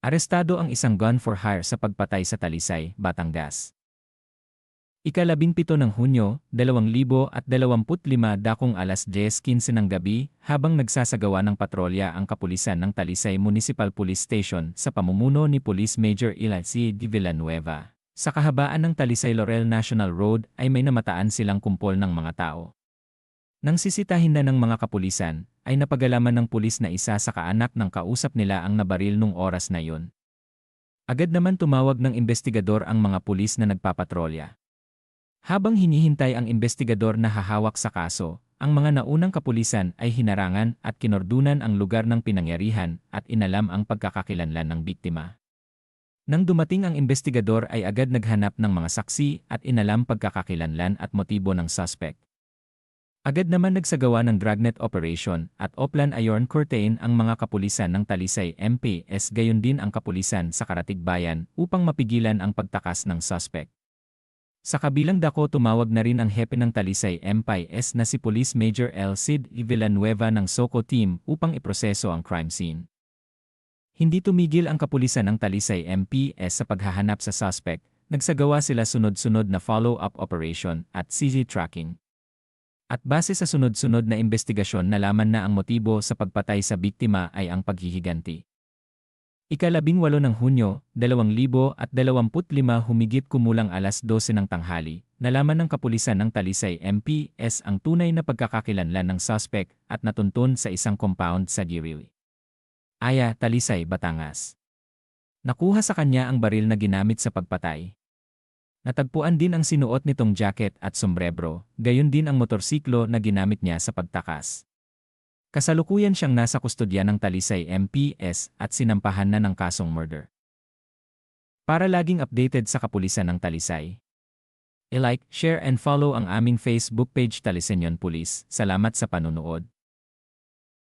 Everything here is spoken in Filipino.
Arestado ang isang gun for hire sa pagpatay sa Talisay, Batangas. Ikalabing pito ng Hunyo, 2025 dakong alas 10.15 ng gabi, habang nagsasagawa ng patrolya ang kapulisan ng Talisay Municipal Police Station sa pamumuno ni Police Major Ilacy de Villanueva. Sa kahabaan ng Talisay Laurel National Road ay may namataan silang kumpol ng mga tao. Nang sisitahin na ng mga kapulisan, ay napagalaman ng pulis na isa sa kaanak ng kausap nila ang nabaril nung oras na yun. Agad naman tumawag ng investigador ang mga pulis na nagpapatrolya. Habang hinihintay ang investigador na hahawak sa kaso, ang mga naunang kapulisan ay hinarangan at kinordunan ang lugar ng pinangyarihan at inalam ang pagkakakilanlan ng biktima. Nang dumating ang investigador ay agad naghanap ng mga saksi at inalam pagkakakilanlan at motibo ng suspect. Agad naman nagsagawa ng dragnet operation at Oplan Ayorn Curtain ang mga kapulisan ng Talisay MPS gayon din ang kapulisan sa Karatigbayan upang mapigilan ang pagtakas ng suspect. Sa kabilang dako tumawag na rin ang hepe ng Talisay MPS na si Police Major L. Cid Villanueva ng SOCO team upang iproseso ang crime scene. Hindi tumigil ang kapulisan ng Talisay MPS sa paghahanap sa suspect, nagsagawa sila sunod-sunod na follow-up operation at CZ tracking. At base sa sunod-sunod na investigasyon nalaman na ang motibo sa pagpatay sa biktima ay ang paghihiganti. Ikalabing walo ng Hunyo, 2025 humigit kumulang alas 12 ng tanghali, nalaman ng kapulisan ng Talisay MPS ang tunay na pagkakakilanlan ng suspect at natuntun sa isang compound sa Girili. Aya, Talisay, Batangas. Nakuha sa kanya ang baril na ginamit sa pagpatay, Natagpuan din ang sinuot nitong jacket at sombrebro, gayon din ang motorsiklo na ginamit niya sa pagtakas. Kasalukuyan siyang nasa kustodya ng Talisay MPS at sinampahan na ng kasong murder. Para laging updated sa kapulisan ng Talisay, i-like, share and follow ang aming Facebook page Talisenyon Police. Salamat sa panunood.